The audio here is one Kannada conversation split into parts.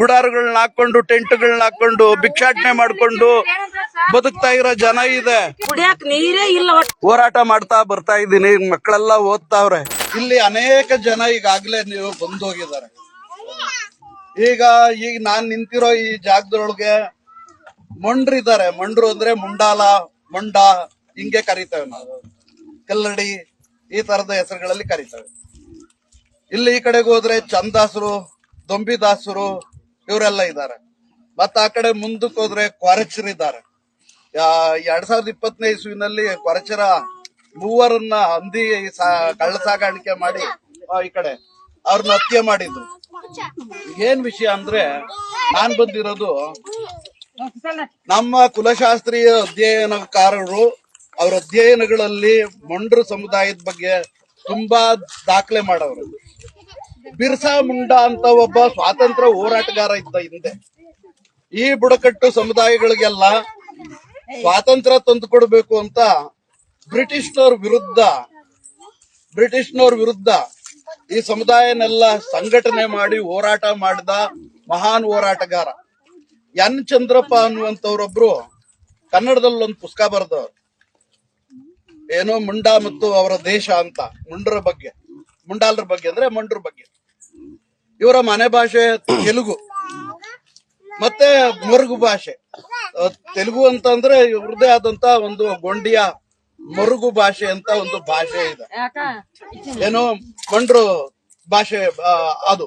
ಗುಡಾರಗಳನ್ನ ಹಾಕೊಂಡು ಟೆಂಟ್ಗಳನ್ನ ಹಾಕೊಂಡು ಭಿಕ್ಷಾಟನೆ ಮಾಡ್ಕೊಂಡು ಬದುಕ್ತಾ ಇರೋ ಜನ ಇದೆ. ನೀರೇ ಇಲ್ಲ ಹೋರಾಟ ಮಾಡ್ತಾ ಬರ್ತಾ ಇದ್ದೀನಿ. ಮಕ್ಕಳೆಲ್ಲ ಓದ್ತಾವ್ರೆ. ಇಲ್ಲಿ ಅನೇಕ ಜನ ಈಗಾಗ್ಲೇ ನೀವು ಬಂದೋಗಿದ್ದಾರೆ. ಈಗ ಈಗ ನಾನ್ ನಿಂತಿರೋ ಈ ಜಾಗದೊಳಗೆ ಮೊಂಡ್ರಿದ್ದಾರೆ. ಮೊಂಡ್ರು ಅಂದ್ರೆ ಮುಂಡಾಲ ಮೊಂಡ ಹಿಂಗೆ ಕರಿತೇವೆ ನಾವು. ಕಲ್ಲಡಿ ಈ ತರದ ಹೆಸರುಗಳಲ್ಲಿ ಕರಿತೇವೆ. ಇಲ್ಲಿ ಈ ಕಡೆಗೆ ಹೋದ್ರೆ ಚಂದಾಸರು ದೊಂಬಿದಾಸರು ಇವರೆಲ್ಲ ಇದ್ದಾರೆ. ಮತ್ತ ಆ ಕಡೆ ಮುಂದಕ್ಕೆ ಹೋದ್ರೆ ಕೊರಚರ್ ಇದ್ದಾರೆ. ಎರಡ್ ಸಾವಿರದ ಇಪ್ಪತ್ತನೇ ಇಸ್ವಿನಲ್ಲಿ ಕೊರಚರ ಮೂವರನ್ನ ಹಂದಿ ಕಳ್ಳ ಸಾಗಾಣಿಕೆ ಮಾಡಿ ಈ ಕಡೆ ಅವ್ರನ್ನ ಹತ್ಯೆ ಮಾಡಿದ್ರು. ಏನ್ ವಿಷಯ ಅಂದ್ರೆ, ನಾನ್ ಬಂದಿರೋದು ನಮ್ಮ ಕುಲಶಾಸ್ತ್ರೀಯ ಅಧ್ಯಯನಕಾರರು, ಅವ್ರ ಅಧ್ಯಯನಗಳಲ್ಲಿ ಮೊಂಡ್ರು ಸಮುದಾಯದ ಬಗ್ಗೆ ತುಂಬಾ ದಾಖಲೆ ಮಾಡವ್ರು ಬಿರ್ಸಾ ಮುಂಡಾ ಅಂತ ಒಬ್ಬ ಸ್ವಾತಂತ್ರ್ಯ ಹೋರಾಟಗಾರ ಇದ್ದ ಹಿಂದೆ. ಈ ಬುಡಕಟ್ಟು ಸಮುದಾಯಗಳಿಗೆಲ್ಲ ಸ್ವಾತಂತ್ರ್ಯ ತಂದು ಕೊಡಬೇಕು ಅಂತ ಬ್ರಿಟಿಷ್ನವ್ರ ವಿರುದ್ಧ ಬ್ರಿಟಿಷ್ನವ್ರ ವಿರುದ್ಧ ಈ ಸಮುದಾಯನೆಲ್ಲ ಸಂಘಟನೆ ಮಾಡಿ ಹೋರಾಟ ಮಾಡಿದ ಮಹಾನ್ ಹೋರಾಟಗಾರ. ಎನ್. ಚಂದ್ರಪ್ಪ ಅನ್ನುವಂತವ್ರೊಬ್ರು ಕನ್ನಡದಲ್ಲಿ ಒಂದು ಪುಸ್ತಕ ಬರೆದವ್ರು. ಏನೋ ಮುಂಡಾ ಮತ್ತು ಅವರ ದೇಶ ಅಂತ, ಮುಂಡ್ರ ಬಗ್ಗೆ, ಮುಂಡಾಲರ ಬಗ್ಗೆ ಅಂದ್ರೆ ಮಂಡ್ರ ಬಗ್ಗೆ. ಇವರ ಮನೆ ಭಾಷೆ ತೆಲುಗು. ಮತ್ತೆ ಮರುಗು ಭಾಷೆ. ತೆಲುಗು ಅಂತಂದ್ರೆ ಇವ್ರದೇ ಆದಂತ ಒಂದು ಗೊಂಡಿಯ ಮರುಗು ಭಾಷೆ ಅಂತ ಒಂದು ಭಾಷೆ ಇದೆ. ಏನು ಮಂಡ್ರು ಭಾಷೆ ಅದು.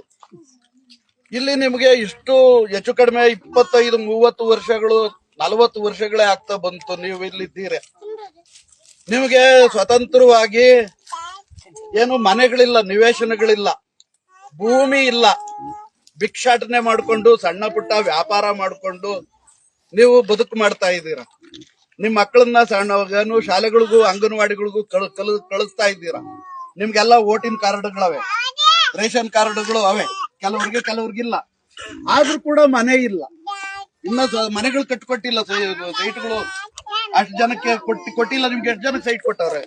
ಇಲ್ಲಿ ನಿಮಗೆ ಇಷ್ಟು ಹೆಚ್ಚು ಕಡಿಮೆ ಇಪ್ಪತ್ತೈದು ಮೂವತ್ತು ವರ್ಷಗಳು ನಲವತ್ತು ವರ್ಷಗಳೇ ಆಗ್ತಾ ಬಂತು ನೀವು ಇಲ್ಲಿದ್ದೀರಿ. ನಿಮಗೆ ಸ್ವತಂತ್ರವಾಗಿ ಏನು ಮನೆಗಳಿಲ್ಲ ನಿವೇಶನಗಳಿಲ್ಲ. ಭೂಮಿ ಇಲ್ಲ. ಭಿಕ್ಷಾಟನೆ ಮಾಡ್ಕೊಂಡು, ಸಣ್ಣ ಪುಟ್ಟ ವ್ಯಾಪಾರ ಮಾಡ್ಕೊಂಡು ನೀವು ಬದುಕು ಮಾಡ್ತಾ ಇದ್ದೀರಾ? ನಿಮ್ ಮಕ್ಕಳನ್ನ ಸಣ್ಣ ಶಾಲೆಗಳಿಗೂ, ಅಂಗನವಾಡಿಗಳಿಗೂ ಕಳಿಸ್ತಾ ಇದ್ದೀರಾ? ನಿಮ್ಗೆಲ್ಲ ಓಟಿನ ಕಾರ್ಡ್ಗಳವೆ. ರೇಷನ್ ಕಾರ್ಡ್ಗಳು ಅವೆ. ಕೆಲವ್ರಿಗೆ ಕೆಲವ್ರಿಗಿಲ್ಲ. ಆದ್ರೂ ಕೂಡ ಮನೆ ಇಲ್ಲ. ಇನ್ನ ಮನೆಗಳು ಕಟ್ಕೊಟ್ಟಿಲ್ಲ ಸೈಟ್ಗಳು. ಅಷ್ಟು ಜನಕ್ಕೆ ಕೊಟ್ಟಿ ಕೊಟ್ಟಿಲ್ಲ ನಿಮ್ಗೆ ಎಷ್ಟು ಜನಕ್ಕೆ ಸೈಟ್ ಕೊಟ್ಟವ್ರೆ?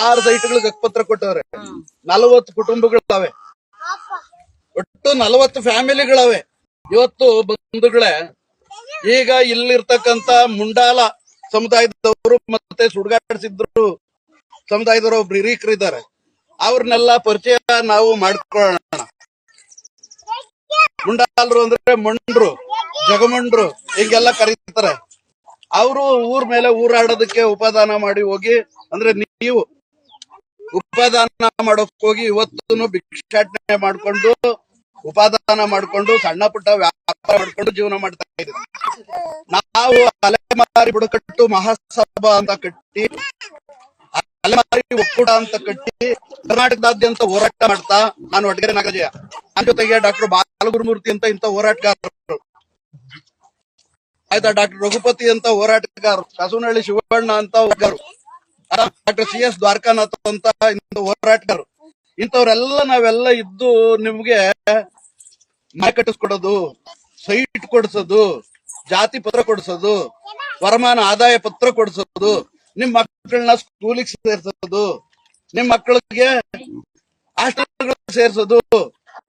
ಆರು ಸೈಟ್ಗಳಿಗೆ ಹಕ್ಕುಪತ್ರ ಕೊಟ್ಟವ್ರೆ. ನಲವತ್ತು ಕುಟುಂಬಗಳವೆ. ಒಟ್ಟು ನಲವತ್ತು ಫ್ಯಾಮಿಲಿಗಳವೆ. ಇವತ್ತು ಬಂಧುಗಳೇ ಈಗ ಇಲ್ಲಿರ್ತಕ್ಕಂತ ಮುಂಡಾಲ ಸಮುದಾಯದವರು ಮತ್ತೆ ಸುಡ್ಗಾಡಿಸಿದ್ರು ಸಮುದಾಯದವರು ಒಬ್ರು ಹಿರೀಕರಿದ್ದಾರೆ. ಅವ್ರನ್ನೆಲ್ಲ ಪರಿಚಯ ನಾವು ಮಾಡ್ಕೊಳ್ಳೋಣ. ಮುಂಡಾಲರು ಅಂದ್ರೆ ಮಂಡ್ರು ಜಗಮಂಡ್ರು ಹಿಂಗೆಲ್ಲ ಕರೀತಾರೆ. ಅವರು ಊರ್ ಮೇಲೆ ಊರಾಡೋದಕ್ಕೆ ಉಪದಾನ ಮಾಡಿ ಹೋಗಿ, ಅಂದ್ರೆ ನೀವು ಉಪದಾನ ಮಾಡೋಕ್ ಹೋಗಿ ಇವತ್ತು ಭಿಕ್ಷಾಟನೆ ಮಾಡ್ಕೊಂಡು, ಉಪಾದಾನ ಮಾಡ್ಕೊಂಡು, ಸಣ್ಣ ಪುಟ್ಟ ವ್ಯಾಪಾರ ಮಾಡ್ಕೊಂಡು ಜೀವನ ಮಾಡ್ತಾ ಇದ್ದೀವಿ ನಾವು ಅಲೆಮಾರಿ ಬುಡಕಟ್ಟು ಮಹಾಸಭಾ ಅಂತ ಕಟ್ಟಿ, ಅಲೆಮಾರಿ ಒಕ್ಕೂಟ ಅಂತ ಕಟ್ಟಿ ಕರ್ನಾಟಕದಾದ್ಯಂತ ಹೋರಾಟ ಮಾಡ್ತಾ ನಾನು ಒಡಗರೆ ನಾಗಜಯ. ನನ್ನ ಜೊತೆಗೆ ಡಾಕ್ಟರ್ ಬಾಲಗುರುಮೂರ್ತಿ ಅಂತ ಇಂತ ಹೋರಾಟಗಾರರು. ಆಯ್ತಾ? ಡಾಕ್ಟರ್ ರಘುಪತಿ ಅಂತ ಹೋರಾಟಗಾರರು ಕಸವನಹಳ್ಳಿ ಶಿವಣ್ಣ ಅಂತ ಡಾಕ್ಟರ್ ಸಿ ಎಸ್ ದ್ವಾರಕಾನಾಥ್ ಅಂತ ಹೋರಾಟಗಾರರು. ಇಂಥವ್ರೆಲ್ಲ ನಾವೆಲ್ಲ ಇದ್ದು ನಿಮ್ಗೆ ಮನೆ ಕಟ್ಟಿಸ್ಕೊಡೋದು, ಸೈಟ್ ಕೊಡ್ಸೋದು, ಜಾತಿ ಪತ್ರ ಕೊಡ್ಸೋದು, ವರಮಾನ ಆದಾಯ ಪತ್ರ ಕೊಡ್ಸೋದು, ನಿಮ್ ಮಕ್ಕಳನ್ನ ಸ್ಕೂಲಿಗೆ ಸೇರ್ಸೋದು, ನಿಮ್ ಮಕ್ಕಳಿಗೆ ಹಾಸ್ಟೆಲ್ ಸೇರ್ಸೋದು,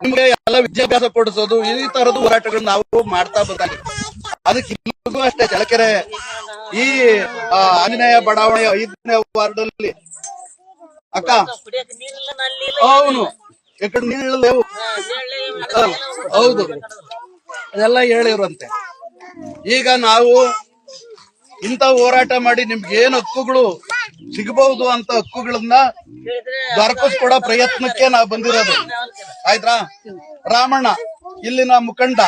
ನಿಮ್ಗೆ ಎಲ್ಲ ವಿದ್ಯಾಭ್ಯಾಸ ಕೊಡಿಸೋದು, ಈ ತರದ ಹೋರಾಟಗಳನ್ನ ನಾವು ಮಾಡ್ತಾ ಬರ್ತಾರೆ ಅದಕ್ಕೆ ಅಷ್ಟೇ ಚಳಕೆರೆ ಈ ಆಂಜನೇಯ ಬಡಾವಣೆಯ ಐದನೇ ವಾರ್ಡ್ ಅಲ್ಲಿ ಅಕ್ಕ? ಅವನು ಎಕಡೆ ನೀಳಲೇವು ಹೌದು. ಅದೆಲ್ಲ ಹೇಳಿರುವಂತೆ. ಈಗ ನಾವು ಇಂಥ ಹೋರಾಟ ಮಾಡಿ ನಿಮ್ಗೆ ಏನ್ ಹಕ್ಕುಗಳು ಸಿಗಬಹುದು ಅಂತ ಹಕ್ಕುಗಳನ್ನ ದೊರಕಿಸ್ಕೊಡೋ ಪ್ರಯತ್ನಕ್ಕೆ ನಾವು ಬಂದಿರೋದು. ಆಯ್ತಾ? ರಾಮಣ್ಣ, ಇಲ್ಲಿನ ಮುಖಂಡ.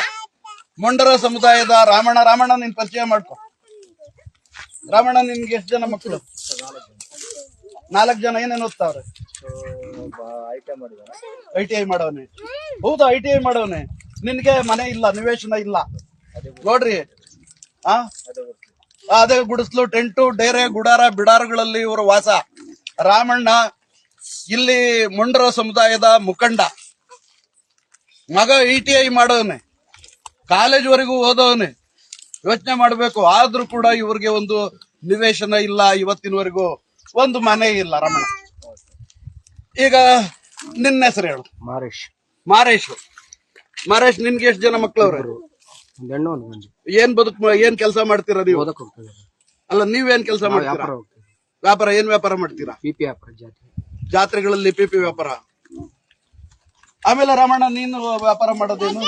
ಮೊಂಡರ ಸಮುದಾಯದ ರಾಮಣ್ಣ ರಾಮಣ್ಣ ನಿನ್ ಪರಿಚಯ ಮಾಡ್ಕೊ. ರಾಮಣ್ಣ ನಿನ್ಗೆ ಎಷ್ಟು ಜನ ಮಕ್ಕಳು? ನಾಲ್ಕು ಜನ ಏನೇನು ಓದ್ತಾವ್ರೆ? ಐ ಟಿ ಐ ಮಾಡವನೆ ಹೌದು, ಐ ಟಿ ಐ ಮಾಡವನೆ ನಿನ್ಗೆ ಮನೆ ಇಲ್ಲ, ನಿವೇಶನ ಇಲ್ಲ. ನೋಡ್ರಿ. ಆ? ಅದೇ ಗುಡಿಸ್ಲು, ಟೆಂಟು, ಡೇರೆ, ಗುಡಾರ, ಬಿಡಾರಗಳಲ್ಲಿ ಇವರು ವಾಸ. ರಾಮಣ್ಣ ಇಲ್ಲಿ ಮೊಂಡರ ಸಮುದಾಯದ ಮುಖಂಡ. ಮಗ ಐ ಟಿ ಐ ಮಾಡವನೆ ಕಾಲೇಜ್ ವರೆಗೂ ಓದೋನೆ ಯೋಚನೆ ಮಾಡಬೇಕು. ಆದ್ರೂ ಕೂಡ ಇವ್ರಿಗೆ ಒಂದು ನಿವೇಶನ ಇಲ್ಲ ಇವತ್ತಿನವರೆಗೂ. ಒಂದು ಮನೆ ಇಲ್ಲ ರಮಣ. ಈಗ ನಿನ್ನ ಹೆಸರು ಹೇಳು. ಮಾರೇಶ್. ಮಾರೇಶ್. ಮಾರೇಶ್ ನಿನ್ಗೆ ಎಷ್ಟು ಜನ ಮಕ್ಕಳು ಗಂಡು. ಏನ್ ಬದುಕ್ ಏನ್ ಕೆಲಸ ಮಾಡ್ತೀರಾ ನೀವು? ಅಲ್ಲ ನೀವೇನ್ ಕೆಲಸ ಮಾಡ್ತೀರಾ? ವ್ಯಾಪಾರ ಏನ್ ವ್ಯಾಪಾರ ಮಾಡ್ತೀರಾ? ಪಿಪಿ ವ್ಯಾಪಾರ ಜಾತಿ ಜಾತ್ರೆಗಳಲ್ಲಿ ಪಿಪಿ ವ್ಯಾಪಾರ. ಆಮೇಲೆ ರಮಣ ನೀನು ವ್ಯಾಪಾರ ಮಾಡೋದೇನು?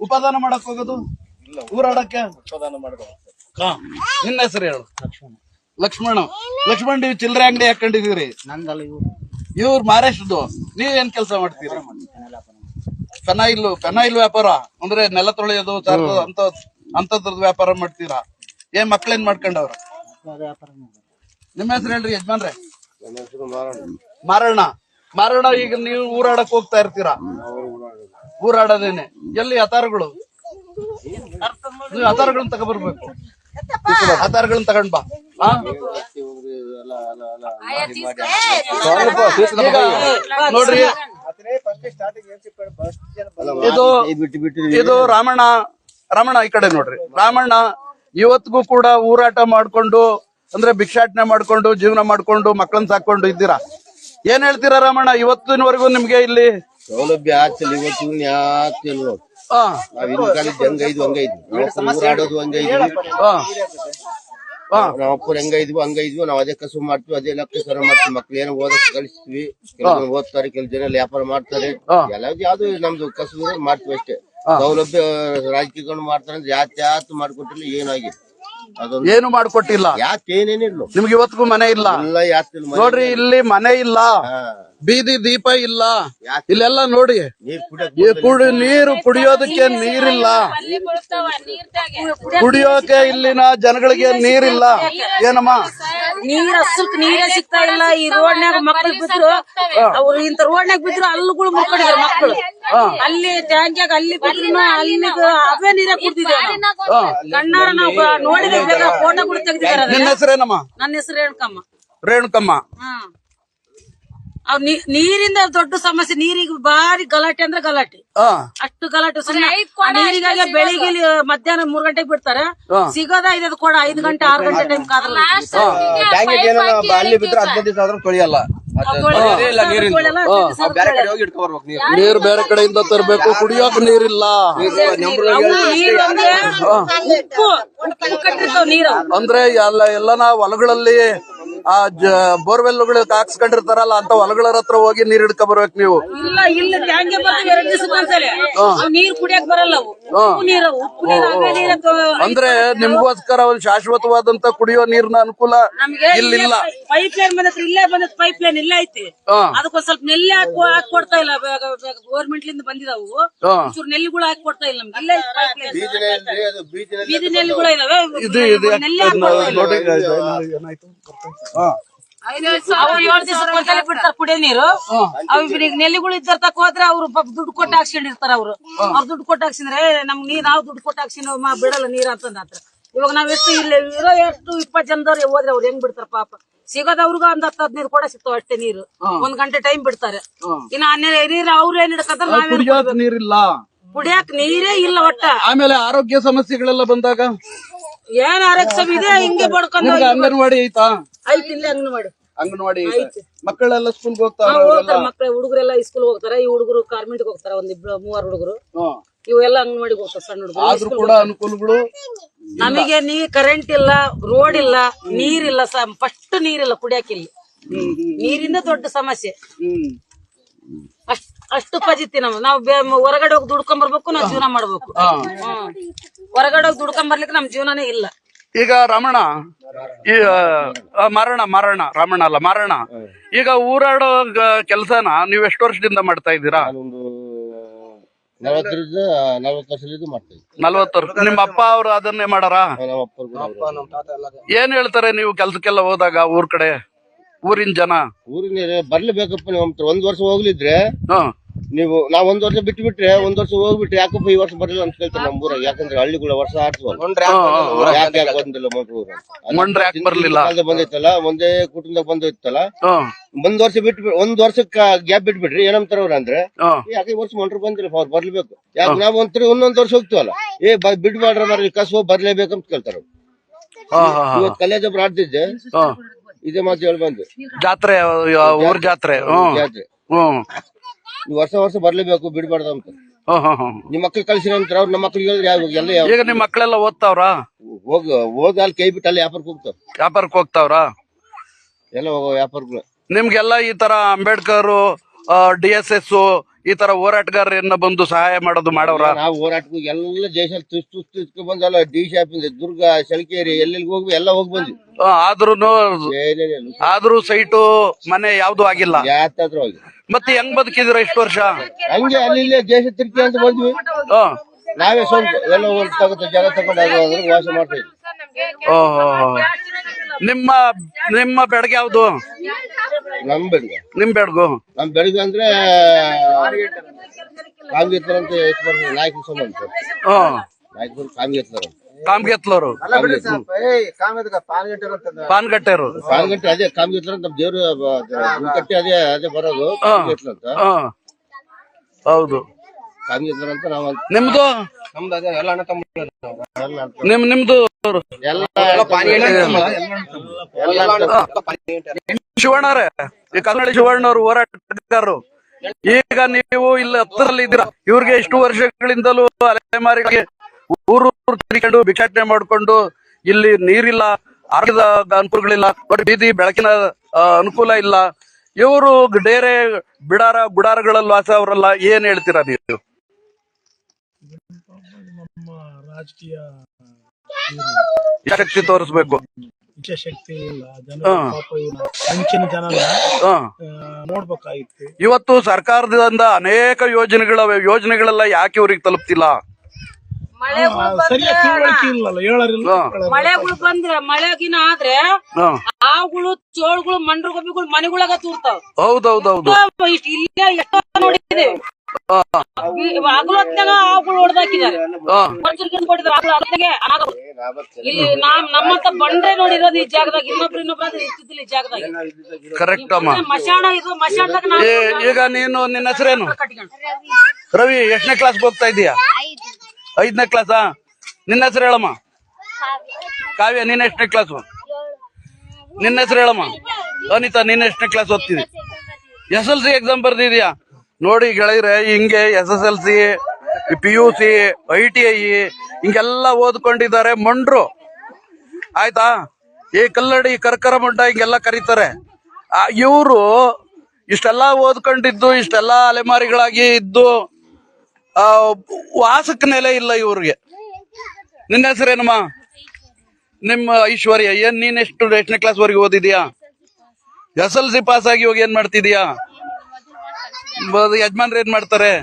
ಉಪದಾನ ಮಾಡಕ್ ಹೋಗೋದು? ಊರಾಡಕ್ಕೆ? ಹಾ. ನಿನ್ನ ಹೆಸರು ಹೇಳು. ಲಕ್ಷ್ಮಣ. ಲಕ್ಷ್ಮಣ್ ನೀವು ಚಿಲ್ಲರೆ ಅಂಗಡಿ ಹಾಕೊಂಡಿದೀರಿ ನಂಗಲ್ಲ ಇವ್ರು. ಇವ್ರು ಮಹಾರಾಷ್ಟ್ರದ್ದು ನೀವೇನ್ ಕೆಲಸ ಮಾಡ್ತೀರಿ? ಫೆನಾಯಿಲ್ ಫೆನಾಯಿಲ್ ವ್ಯಾಪಾರ ಅಂದ್ರೆ ನೆಲ ತೊಳೆಯೋದು ಅಂತ ಅಂತದ್ರದ್ದು ವ್ಯಾಪಾರ ಮಾಡ್ತೀರಾ? ಏನ್ ಮಕ್ಳೇನ್ ಮಾಡ್ಕೊಂಡವ್ರ? ನಿಮ್ಮ ಹೆಸರು ಹೇಳ್ರಿ ಯಜಮಾನ್ರೆ. ಮಾರಣ್ಣ. ಮಾರಣ್ಣ, ಈಗ ನೀವು ಊರಾಡಕ್ ಹೋಗ್ತಾ ಇರ್ತೀರಾ? ಊರಾಡೋದೇನೆ. ಎಲ್ಲಿ ಹತಾರಗಳು ನೀವು ಹತಾರಗಳನ್ನ ತಗೊಬರ್ಬೇಕು. ಹತಾರಗಳನ್ನ ತಗೊಂಡ್ ಬಾ. ನೋಡ್ರಿ, ಇದು ಇದು ರಾಮಣ್ಣ ರಾಮಣ್ಣ ಈ ಕಡೆ ನೋಡ್ರಿ. ರಾಮಣ್ಣ, ಇವತ್ತಿಗೂ ಕೂಡ ಊರಾಟ ಮಾಡ್ಕೊಂಡು, ಅಂದ್ರೆ ಭಿಕ್ಷಾಟನೆ ಮಾಡ್ಕೊಂಡು, ಜೀವನ ಮಾಡ್ಕೊಂಡು, ಮಕ್ಕಳನ್ನ ಸಾಕೊಂಡು ಇದ್ದೀರಾ? ಏನ್ ಹೇಳ್ತೀರಾ ರಾಮಣ್ಣ ಇವತ್ತಿನವರೆಗೂ ನಿಮ್ಗೆ ಇಲ್ಲಿ? ಸೌಲಭ್ಯ ಆಗ್ತಿಲ್ಲ ಇವತ್ತು ನೋಡಿ ಆ, ನಾವ್ ಹಿಂದ್ ಕಾಲದ ಹೆಂಗೈದು ಹಂಗೈದ್ವಿ ನಾವು ಊರಾಡೋದು ಹಂಗೈದ್ವಿ ಆ, ಆ, ನಾವ್ ಅಪ್ಪರು ಹಂಗೈದ್ವಿ ನಾವ್ ಅದೇ ಕಸು ಮಾಡ್ತೀವಿ ಅದೇ ಲೆಕ್ಕಾಚಾರ ಮಾಡ್ತೀವಿ ಮಕ್ಳು ಏನೋ ಓದಕ್ ಕಳಿಸ್ತೀವಿ. ಕೆಲವು ಓದ್ತಾರೆ ಕೆಲ ಜನ ವ್ಯಾಪಾರ ಮಾಡ್ತಾರೆ. ಎಲ್ಲ ಯಾವ್ದು ನಮ್ದು ಕಸು ಮಾಡ್ತೀವಿ ಅಷ್ಟೇ. ಸೌಲಭ್ಯ ರಾಜಕೀಯ ಮಾಡ್ತಾರೆ ಅಂದ್ರೆ ಯಾತ್ ಯಾತ್ ಮಾಡ್ಕೊಟ್ಟಿಲ್ಲ ಏನಾಗಿಲ್ಲ. ಏನು ಮಾಡ್ಕೊಟ್ಟಿಲ್ಲ. ಏನೇನಿಲ್ಲ? ನಿಮ್ಗೆ ಇವತ್ತಿಗೂ ಮನೆ ಇಲ್ಲ. ಮನೆ ನೋಡ್ರಿ ಇಲ್ಲಿ? ಮನೆ ಇಲ್ಲ. ಬೀದಿ ದೀಪ ಇಲ್ಲ. ಇಲ್ಲೆಲ್ಲ ನೋಡಿ. ಕುಡಿ ನೀರು ಕುಡಿಯೋದಕ್ಕೆ ನೀರಿಲ್ಲ. ಕುಡಿಯೋಕೆ ಇಲ್ಲಿನ ಜನಗಳಿಗೆ ನೀರಿಲ್ಲ. ಏನಮ್ಮ? ನೀರ್ ಅಸಲ್ಕ್ ನೀರೇ ಸಿಗ್ತಾ ಇಲ್ಲ ಈ ನಾಗ ಮಕ್ಳು ಬಿದ್ರು ಅವ್ರು ಇಂತ ರೋಡ್ನ್ಯಾಗ ಬಿದ್ರು ಅಲ್ಲುಗಳು ಮುಕ್ಕೊಂಡಿದ್ರು ಮಕ್ಕಳು ಅಲ್ಲಿ ಟ್ಯಾಂಕ್ಯಾಗ ಅಲ್ಲಿ ಬಿದ್ರು ಅಲ್ಲಿ ಅವೇ ನೀರೇ ಕುಡ್ತಿದ್ದೇವೆ ನಾವು ಕಣ್ಣಾರ ನಾವು ನೋಡಿದ್ರೆ ಫೋಟೋಗಳು ತೆಗ್ದಿದಾರೆ ಹೆಸರು ಹೆಸರೇನಮ್ಮ? ನನ್ನ ಹೆಸರು ರೇಣುಕಮ್ಮ. ರೇಣುಕಮ್ಮ. ಅವ್ ನೀ- ನೀರಿಂದ ದೊಡ್ಡ ಸಮಸ್ಯೆ ನೀರಿಗೆ ಬಾರಿ ಗಲಾಟೆ ಅಂದ್ರೆ ಗಲಾಟೆ. ಆ ಅಷ್ಟು ಗಲಾಟೆ ಸುಮ್ಮನೆ ನೀರಿಗಾಗಿ ಬೆಳಿಗ್ಗೆ ಮಧ್ಯಾಹ್ನ ಮೂರ್ ಗಂಟೆಗೆ ಬಿಡ್ತಾರೆ. ಸಿಗೋದ ಐದು ಕೂಡ ಐದು ಗಂಟೆ ಆರು ಗಂಟೆ ಟೈಮ್ ಕಾದ್ರಲ್ಲ. ಅಲ್ಲಿ ಬಿದ್ರೆ ಹದಿನೈದು ದಿವಸ ಆದ್ರೂ ತೊಳಿಯಲ್ಲ. ಬೇರೆ ಕಡೆ ಹೋಗಿ ಇಟ್ಕೊಬರ್ಬೇಕು ನೀರು ನೀರ್ ಬೇರೆ ಕಡೆಯಿಂದ ತರಬೇಕು ಕುಡಿಯೋಕ್ ನೀರಿಲ್ಲ. ನೀರು ಅಂದ್ರೆ ಅಂದ್ರೆ ಎಲ್ಲ ಎಲ್ಲನ ಹೊಲಗಳಲ್ಲಿ ಆ ಬೋರ್ವೆಲ್ ಹಾಕ್ಸ್ಕೊಂಡಿರ್ತಾರಲ್ಲ ಅಂತ ಹೊಲಗಳ ಹತ್ರ ಹೋಗಿ ನೀರ್ ಹಿಡ್ಕೊ ಬರ್ಬೇಕು ನೀವು. ಇಲ್ಲ ಇಲ್ಲ ಎರಡು ಒಂದ್ಸಲ ಅವ್ ನೀರ್ ಕುಡಿಯಕ್ ಬರಲ್ಲ ಅವು. ಉಪ್ಪು ನೀರು ಉಪ್ಪು ನೀರು ಅವೇ ನೀರು ಅಂದ್ರೆ ನಿಮ್ಗೋಸ್ಕರ ಒಂದು ಶಾಶ್ವತವಾದಂತ ಕುಡಿಯೋ ನೀರ್ನ ಅನುಕೂಲ ಇಲ್ಲ ಇಲ್ಲಿಲ್ಲ. ಪೈಪ್ ಲೈನ್ ಬಂದತ್ರ ಇಲ್ಲೇ ಬಂದತ್ ಪೈಪ್ ಲೈನ್ ಇಲ್ಲೇ ಐತಿ. ಹಾ. ಅದಕ್ಕೊಂದ್ ಸ್ವಲ್ಪ ನೆಲ್ಲಿ ಹಾಕಿ ಹಾಕಿ ಕೊಡ್ತಾ ಇಲ್ಲ ಗೋರ್ಮೆಂಟ್ ಲಿಂದ ಬಂದಿದಾವು. ಹಾ. ಒಂಚೂರು ನೆಲ್ಲಿಗಳು ಹಾಕಿ ಕೊಡ್ತಾ ಇಲ್ಲ ನಮ್ಗೆ. ಇಲ್ಲೇ ಪೈಪ್ ಲೈನ್ ಬೀಜನೇ ಅದು ಬೀಜನೇ ಬೀದಿ ನೆಲ್ಲಿಗಳು ಇದಾವೆ. ಇದು ಇದು. ನೆಲ್ಲಿ ಹಾಕೊಡ್ತಾ ಇಲ್ಲ. ನೋಡಿ. ಹಾ. ಅವ್ರು ಏಳು ದಿವಸ ಒಂದ್ಸಲ ಬಿಡ್ತಾರ ಕುಡಿಯೋ ನೀರು. ಅವ್ ಈಗ ನೆಲ್ಲಿಗಳು ಇದ್ದಾರ ತಕ್ಕ ಹೋದ್ರೆ ಅವ್ರು ದುಡ್ಡು ಕೊಟ್ಟು ಹಾಕ್ಸ್ಕೊಂಡಿರ್ತಾರ ಅವ್ರು. ಅವ್ರ ದುಡ್ಡು ಕೊಟ್ಟು ಹಾಕ್ಸಿದ್ರೆ ನಮ್ ನೀರ್ ನಾವು ದುಡ್ಡು ಕೊಟ್ಟು ಹಾಕ್ಸಿನ ಬಿಡಲ್ಲ ನೀರ್ ಅಂತಂದ್ ಹತ್ರ ಇವಾಗ ನಾವ್ ಎಷ್ಟು ಇಲ್ಲಿ ಇರೋ ಎಷ್ಟು ಇಪ್ಪತ್ ಜನದವ್ರು ಹೋದ್ರೆ ಅವ್ರು ಹೆಂಗ್ ಬಿಡ್ತಾರ ಪಾಪ. ಸಿಗೋದವ್ರಿಗ ಒಂದ್ ಹತ್ತು ಹದಿನೈದು ಕೂಡ ಸಿಗ್ತಾವ ಅಷ್ಟೇ ನೀರು. ಒಂದ್ ಗಂಟೆ ಟೈಮ್ ಬಿಡ್ತಾರೆ. ಇನ್ನ ಹನ್ನೆರಡು ನೀರು ಅವ್ರು ಏನ್ ಹಿಡ್ಕತ್ತಾರ ನಾವೇನ್ ನೀರಿಲ್ಲ. ಕುಡಿಯಾಕ ನೀರೇ ಇಲ್ಲ ಒಟ್ಟ. ಆಮೇಲೆ ಆರೋಗ್ಯ ಸಮಸ್ಯೆಗಳೆಲ್ಲ ಬಂದಾಗ? ಏನ್ ಆರೋಗ್ಯ ಇದೆ? ಹಿಂಗೆ ಬಡ್ಕೊಂಡು ಅಂಗನವಾಡಿ ಐತಾ? ಐತಿ ಇಲ್ಲೇ ಅಂಗನವಾಡಿ. ಅಂಗನವಾಡಿ ಮಕ್ಕಳೆಲ್ಲ ಸ್ಕೂಲ್ ಹೋಗ್ತಾರ ಮಕ್ಳು. ಹುಡುಗರೆಲ್ಲ ಸ್ಕೂಲ್ ಹೋಗ್ತಾರೆ. ಈ ಹುಡುಗರು ಕಾರ್ಮೆಂಟ್ ಹೋಗ್ತಾರೆ ಒಂದ್ ಇಬ್ರು ಮೂವರು ಹುಡುಗರು. ಇವೆಲ್ಲ ಅಂಗನವಾಡಿಗೆ ಹೋಗ್ತಾರೆ ಸಣ್ಣ ಹುಡುಗರು. ಆದ್ರೂ ಕೂಡ ಅನುಕೂಲಗಳು? ನಮಗೆ ನೀ ಕರೆಂಟ್ ಇಲ್ಲ ರೋಡ್ ಇಲ್ಲ ನೀರಿಲ್ಲ ಫಸ್ಟ್ ನೀರಿಲ್ಲ ಕುಡಿಯಾಕಿಲ್ಲ ನೀರಿಂದ ದೊಡ್ಡ ಸಮಸ್ಯೆ. ಅಷ್ಟ್ ಅಷ್ಟು ಪಜಿತಿ ನಮ್ ನಾವ್ ಹೊರಗಡೆ ಹೋಗಿ ದುಡ್ಕೊಂಡ್ ಬರ್ಬೇಕು ನಾವ್ ಜೀವನ ಮಾಡ್ಬೇಕು. ಹೊರಗಡೆ ಹೋಗಿ ದುಡ್ಕೊಂಡ್ ಬರ್ಲಿಕ್ಕೆ ನಮ್ ಜೀವನನೇ ಇಲ್ಲ. ಈಗ ರಮಣ ಈ ಮರಣ ಮರಣ ರಮಣ ಅಲ್ಲ ಮರಣ. ಈಗ ಊರಾಡೋ ಕೆಲಸನ ನೀವ್ ಎಷ್ಟು ವರ್ಷದಿಂದ ಮಾಡ್ತಾ ಇದ್ದೀರಾ? ನಿಮ್ ನಲವತ್ತರಿಂದ ನಲವತ್ತು ವರ್ಷದಿಂದ ಮಾಡ್ತೀವಿ ನಲ್ವತ್ತು ವರ್ಷ. ನಿಮ್ಮ ಅಪ್ಪ ಅವರು ಅದನ್ನೇ ಮಾಡಾರ? ನಮ್ಮ ಅಪ್ಪರು ನಮ್ಮ ತಾತ ಎಲ್ಲ ಏನ್ ಹೇಳ್ತಾರೆ ನೀವು ಕೆಲ್ಸಕ್ಕೆಲ್ಲ ಹೋದಾಗ ಊರ್ ಕಡೆ? ಊರಿನ ಜನ? ಊರಿನ ಬರ್ಲೇಬೇಕಪ್ಪ ನೀವು ಒಂದ್ ವರ್ಷ ಹೋಗ್ಲಿದ್ರೆ ಹ. ನೀವು ನಾವ್ ಒಂದ್ ವರ್ಷ ಬಿಟ್ಟು ಬಿಟ್ರೆ ಒಂದ್ ವರ್ಷ ಹೋಗ್ಬಿಟ್ರೆ ಯಾಕಪ್ಪ ಈ ವರ್ಷ ಬರಲಿಲ್ಲ ಅಂತ ಕೇಳ್ತಾರೆ ನಮ್ಮ ಊರಾಗ? ಯಾಕಂದ್ರೆ ಹಳ್ಳಿಗಳ ವರ್ಷ ಮೊಂಡ್ರೆ ಬರ್ಲಿಲ್ಲ. ಬಂದೈತಲ್ಲ ಒಂದೇ ಕುಟುಂಬ ಬಂದೈತಲ್ಲ ಹ. ಒಂದ್ ವರ್ಷ ಬಿಟ್ಟು ಒಂದ್ ವರ್ಷಕ್ಕ ಗ್ಯಾಪ್ ಬಿಟ್ಬಿಟ್ರಿ ಏನಂತಾರ ಅವ್ರ ಅಂದ್ರೆ ಯಾಕೆ ಈ ವರ್ಷ ಮಂಟ್ರು ಬಂದಿಲ್ಲ ಅವ್ರು ಬರ್ಲೇಬೇಕು. ಯಾಕೆ ನಾವ್ ಒಂದ್ ಒಂದೊಂದ್ ವರ್ಷ ಹೋಗ್ತೀವಲ್ಲ? ಏ ಬಿಡ್ ಬಿಡ್ಬಾಡ್ರ ಬರ್ಲಿ ಕಸು ಬರ್ಲೇಬೇಕಂತ ಕೇಳ್ತಾರ. ಇವತ್ತು ಕಲ್ಯಾಜಬ್ರು ಆಡ್ತಿದ್ದೆ. ಹ. ಇದೇ ಮಾತು ಹೇಳಿ ಬಂದು. ಜಾತ್ರೆ ಊರ್ ಜಾತ್ರೆ. ಹ್ಮ್. ಜಾತ್ರೆ. ಹ್ಮ್. ನೀವು ವರ್ಷ ವರ್ಷ ಬರ್ಲೇಬೇಕು ಬಿಡ್ಬಾರ್ದು ಅಂತ. ಹ್ಮ್ ಹ್ಮ್ ಹ್ಮ್. ನಿಮ್ ಮಕ್ಳು ಕಳಿಸಿ ಅಂತಾರ ಅವ್ರ ನಮ್ಮ ಮಕ್ಳಿಗೆ ಹೇಳಿದ್ರೆ ಯಾವ ಎಲ್ಲ ಯಾವ ಈಗ ನಿಮ್ ಮಕ್ಕಳೆಲ್ಲ ಓದ್ತಾವ್ರ? ಹೋಗಿ ಹೋಗ ಅಲ್ಲಿ ಕೈ ಬಿಟ್ಟು ಅಲ್ಲಿ ವ್ಯಾಪಾರಕ್ಕೆ ಹೋಗ್ತಾವ ವ್ಯಾಪಾರಕ್ಕೆ ಹೋಗ್ತಾವ್ರ? ಎಲ್ಲ ಹೋಗೋ ವ್ಯಾಪಾರಗಳು ನಿಮ್ಗೆಲ್ಲ ಈ ತರ ಅಂಬೇಡ್ಕರ್ ಡಿ ಎಸ್ ಎಸ್ ಈ ತರ ಹೋರಾಟಗಾರರನ್ನ ಬಂದು ಸಹಾಯ ಮಾಡೋದು ಮಾಡೋರ? ನಾವು ಹೋರಾಟಕ್ಕೆ ಎಲ್ಲ ದೇಶ ಬಂದಲ್ಲ ಡಿ ಶಾಪಿಂದ ದುರ್ಗ ಸಲಕೇರಿ ಎಲ್ಲೆಲ್ಲಿ ಹೋಗಿ ಎಲ್ಲ ಹೋಗಿ ಬಂದ್ವಿ. ಆದ್ರೂ ಆದ್ರೂ ಸೈಟು ಮನೆ ಯಾವ್ದು ಆಗಿಲ್ಲ. ಹೋಗಿ ಮತ್ತೆ ಹೆಂಗ್ ಬದುಕಿದ್ರ ಇಷ್ಟು ವರ್ಷ? ಹಂಗೆ ಅಲ್ಲಿ ಇಲ್ಲೇ ದೇಶ ತಿರ್ಗಿ ಅಂತ ಬಂದ್ವಿ. ಆ, ನಾವೇ ಸ್ವಂತ ಎಲ್ಲ ತಗೋತ ಜಾಗ ತಗೊಂಡು ವಾಸ ಮಾಡ್ತಾ ಇದ್ವಿ. ನಿಮ್ಮ ನಿಮ್ಮ ಬೆಳಗ್ಗೆ ಯಾವ್ದು? ನಮ್ ಬೆಳಗ ನಿಮ್ ಬೆಡ್ಗು? ನಮ್ ಬೆಳಗ್ಗೆ ಅಂದ್ರೆ ಕಾಂಗೇತ್ರ ಅಂತ ಎಷ್ಟು ಬರ್ತದೆ ನಾಯಕ ಸಂಬಂಧ ಹ್ಮ್ ಕಾಮ್ಗೆತ್ಲೋರು ಪಾನ್ಗಟ್ಟೆರು ಅದೇ ಕಾಮ್ಗೆತ್ಲರ್ ಅಂತ ನಮ್ ದೇವ್ರ ಕಟ್ಟಿ ಅದೇ ಅದೇ ಬರೋದು ಅಂತ. ಹೌದು. ಅಂತ ನಾವು ನಿಮ್ದು? ನಮ್ದು ಅದೇ ಎಲ್ಲ ಅಣ್ಣ ತಮ್ಮ ನಿಮ್ ನಿಮ್ದು ಎಲ್ಲ ಶಿವಣ್ಣರೇ ಈ ಕನ್ನಡ ಶಿವಣ್ಣವ್ರು ಹೋರಾಟಗಾರರು ಈಗ ನೀವು ಇಲ್ಲಿ ಹತ್ತರಲ್ಲಿ ಇದ್ದೀರಾ? ಇವ್ರಿಗೆ ಇಷ್ಟು ವರ್ಷಗಳಿಂದಲೂ ಅಲೆಮಾರಿಗೆ ಊರು ತಿರುಗಿಕೊಂಡು ಭಿಕ್ಷಾಟನೆ ಮಾಡಿಕೊಂಡು ಇಲ್ಲಿ ನೀರಿಲ್ಲ ಆರೋಗ್ಯದ ಅನುಕೂಲಗಳಿಲ್ಲ ಬೀದಿ ಬೆಳಕಿನ ಅನುಕೂಲ ಇಲ್ಲ. ಇವರು ಡೇರೆ ಬಿಡಾರ ಗುಡಾರಗಳಲ್ಲಿ ವಾಸ ಅವರಲ್ಲ ಏನ್ ಹೇಳ್ತೀರಾ ನೀವು ನಮ್ಮ ರಾಜಕೀಯ ಶಕ್ತಿ ತೋರಿಸ್ಬೇಕು? ಇಚ್ಛಾಶಕ್ತಿ ಇಲ್ಲ. ಜನ ಹಾ. ಪಾಪ ಇವ್ನ ಅಂಚಿನ ಜನ ಹ. ನೋಡ್ಬೇಕಾಗಿತ್ತು. ಇವತ್ತು ಸರ್ಕಾರದಿಂದ ಅನೇಕ ಯೋಜನೆಗಳ ಯೋಜನೆಗಳೆಲ್ಲ ಯಾಕೆ ಇವ್ರಿಗೆ ತಲುಪ್ತಿಲ್ಲ? ಆ, ಸರಿಯಾಗಿ ತಿಳುವಳಿಕೆ ಇಲ್ಲಲ್ಲ ಹೇಳೋರಿಲ್ಲ ಹಾ. ಮಳೆಗಳು ಬಂದ್ರೆ ಮಳೆಗಿನ ಆದ್ರೆ ಹ. ಆವುಗಳು ಚೋಳುಗಳು ಮಂಡ್ರ ತೂರ್ತಾವ್ ಮನೆಗೊಳಗ ತೂರ್ತಾವ. ಹೌದೌದೌದು. ಇಷ್ಟ ಇಲ್ಲೇ ಎಷ್ಟೋ ನೋಡಿದ್ದೇವೆ. ಹಗಲು ಹೊತ್ನಾಗ ಆವುಗಳು ಹೊಡೆದಾಕಿದ್ದಾರೆ. ಹ. ಮನುಷ್ಯರಿಗೆ ಕೊಟ್ಟಿದ್ದಾರೆ. ಹಗಲು ಹೊತ್ನಾಗೆ ಆಗ- ಇಲ್ಲಿ ನಾವ್ ನಮ್ಮಂತ ಬಂಡೆ ನೋಡಿರೋದು ಈ ಜಾಗದಾಗ ಇನ್ನೊಬ್ರು ಇನ್ನೊಬ್ರು ಆದ್ರೆ ಇರ್ತಿದ್ದಿಲ್ಲ ಈ ಜಾಗದಾಗ. ಕರೆಕ್ಟ್ ಅಮ್ಮ. ಮಶಾಣ ಇದು ಮಶಾಣದಾಗ ನಾವು ಏ- ಈಗ ನೀನು ನಿನ್ನ ಹೆಸರೇನು? ಕಟ್ಕೊಂಡು ರವಿ ಎಷ್ಟನೇ ಕ್ಲಾಸ್ ಹೋಗ್ತಾ ಇದೀಯಾ? ಐದನೇ ಕ್ಲಾಸಾ ನಿನ್ನ ಹೆಸರು ಹೇಳಮ್ಮ. ಕಾವ್ಯ ನೀನ್ ಎಷ್ಟನೇ ಕ್ಲಾಸ್ ನಿನ್ನ ಹೆಸರು ಹೇಳಮ್ಮ. ಅನಿತಾ ನೀನ್ ಎಷ್ಟನೇ ಕ್ಲಾಸ್ ಓದ್ತೀನಿ ಎಸ್ ಎಲ್ ಸಿ ಎಕ್ಸಾಮ್ ಬರ್ದಿದ್ಯಾ? ನೋಡಿ ಗೆಳೆಯರೆ ಹಿಂಗೆ S S L C P U C I T I ಹಿಂಗೆಲ್ಲ ಓದ್ಕೊಂಡಿದ್ದಾರೆ ಮಂಡ್ರು. ಆಯ್ತಾ? ಈ ಕಲ್ಲಡಿ ಕರ್ಕರ ಮಂಡ ಹಿಂಗೆಲ್ಲ ಕರೀತಾರೆ. ಇವರು ಇಷ್ಟೆಲ್ಲ ಓದ್ಕೊಂಡಿದ್ದು ಇಷ್ಟೆಲ್ಲ ಅಲೆಮಾರಿಗಳಾಗಿ ಇದ್ದು ಆ, ವಾಸಕ್ಕೆ ನೆಲೆ ಇಲ್ಲ ಇವ್ರಿಗೆ. ನಿನ್ನ ಹೆಸರೇನಮ್ಮ? ನಿಮ್ಮ ಐಶ್ವರ್ಯ ಏನ್ ನೀನ್ ಎಷ್ಟು ಎಷ್ಟನೇ ಕ್ಲಾಸ್ ವರೆಗೆ ಓದಿದ್ಯಾ? ಎಸ್ ಎಲ್ ಸಿ ಪಾಸ್ ಆಗಿ ಹೋಗಿ ಏನ್ ಮಾಡ್ತಿದ್ಯಾ? ಯಜಮಾನ್ರು ಏನ್ ಮಾಡ್ತಾರೆ?